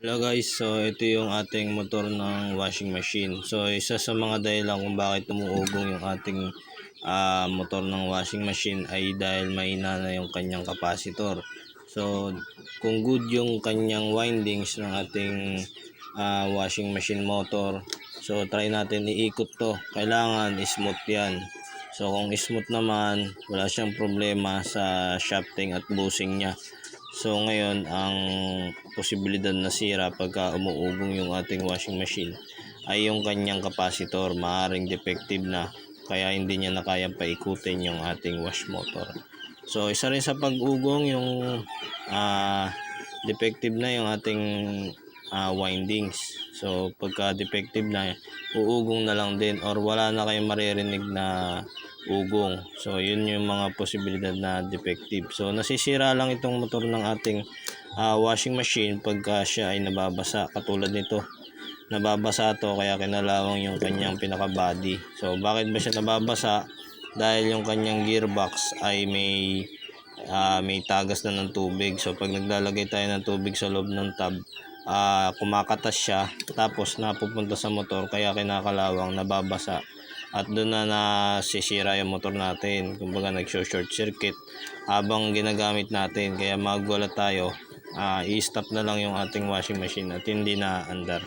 Hello guys, so ito yung ating motor ng washing machine. So isa sa mga dahilan kung bakit umuugong yung ating ah, motor ng washing machine ay dahil mahina na yung kanyang capacitor. So kung good yung kanyang windings ng ating ah, washing machine motor, so try natin iikot to. Kailangan smooth yan. So kung smooth naman, wala siyang problema sa shafting at bushing niya. So ngayon, ang posibilidad na sira pagka umuugong yung ating washing machine ay yung kanyang capacitor. Maaring defective na kaya hindi niya na kaya paikutin yung ating wash motor. So isa rin sa pag-ugong yung ah, defective na yung ating ah, windings. So pagka defective na, uugong na lang din or wala na kayong maririnig na ugong. So, yun yung mga posibilidad na defective. So, nasisira lang itong motor ng ating ah, washing machine pagka siya ay nababasa. Katulad nito, nababasa to kaya kinalawang yung kanyang pinaka-body. So, bakit ba siya nababasa? Dahil yung kanyang gearbox ay may ah, may tagas na ng tubig. So, pag naglalagay tayo ng tubig sa loob ng tub, ah, kumakatas siya tapos napupunta sa motor kaya kinakalawang nababasa. At doon na nasisira yung motor natin. Kumbaga nag short circuit habang ginagamit natin. Kaya magwala tayo ah, i-stop na lang yung ating washing machine at hindi na andar